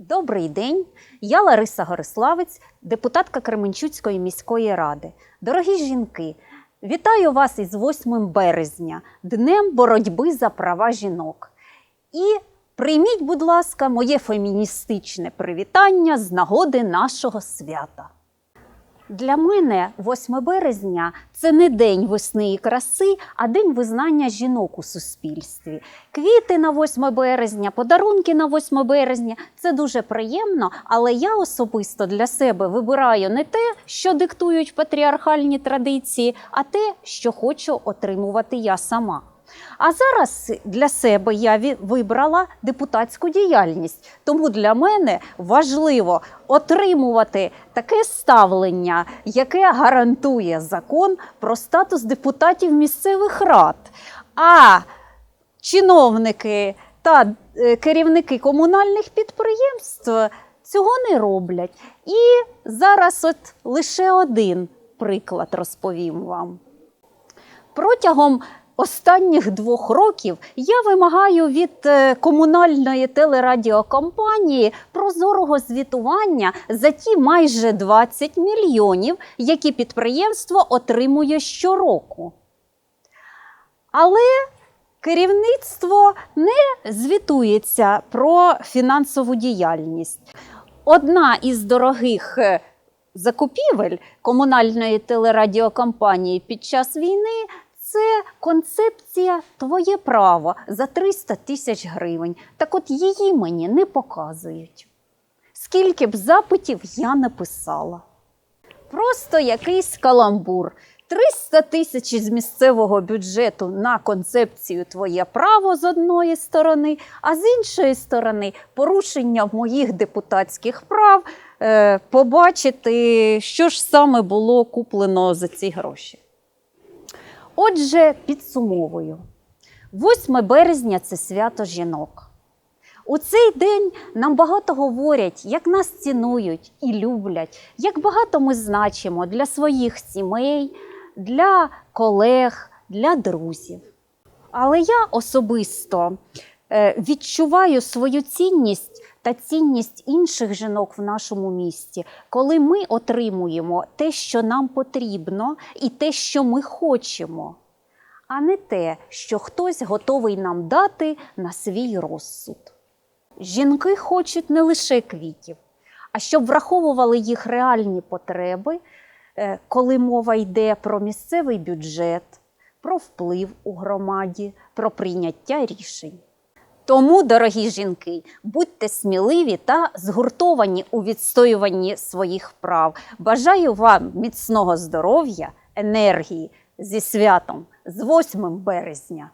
Добрий день. Я Лариса Гориславець, депутатка Кременчуцької міської ради. Дорогі жінки, вітаю вас із 8 березня, Днем боротьби за права жінок. І прийміть, будь ласка, моє феміністичне привітання з нагоди нашого свята. Для мене 8 березня це не день весни і краси, а день визнання жінок у суспільстві. Квіти на 8 березня, подарунки на 8 березня це дуже приємно, але я особисто для себе вибираю не те, що диктують патріархальні традиції, а те, що хочу отримувати я сама. А зараз для себе я вибрала депутатську діяльність. Тому для мене важливо отримувати таке ставлення, яке гарантує закон про статус депутатів місцевих рад. А чиновники та е, керівники комунальних підприємств цього не роблять. І зараз от лише один приклад розповім вам. Протягом останніх двох років я вимагаю від е, комунальної телерадіокомпанії прозорого звітування за ті майже 20 мільйонів, які підприємство отримує щороку. Але керівництво не звітується про фінансову діяльність. Одна із дорогих е, закупівель комунальної телерадіокомпанії під час війни це концепція Твоє право за 300 тисяч гривень. Так от її мені не показують. Скільки б запитів я написала. Просто якийсь каламбур. 300 тисяч з місцевого бюджету на концепцію Твоє право з одної сторони, а з іншої сторони порушення моїх депутатських прав е, побачити, що ж саме було куплено за ці гроші. Отже, підсумовую: 8 березня це свято жінок. У цей день нам багато говорять, як нас цінують і люблять, як багато ми значимо для своїх сімей, для колег, для друзів. Але я особисто е, відчуваю свою цінність та цінність інших жінок в нашому місті, коли ми отримуємо те, що нам потрібно, і те, що ми хочемо, а не те, що хтось готовий нам дати на свій розсуд. Жінки хочуть не лише квітів, а щоб враховували їх реальні потреби, е, коли мова йде про місцевий бюджет, про вплив у громаді, про прийняття рішень. Тому, дорогі жінки, будьте сміливі та згуртовані у відстоюванні своїх прав. Бажаю вам міцного здоров'я, енергії зі святом з 8 березня.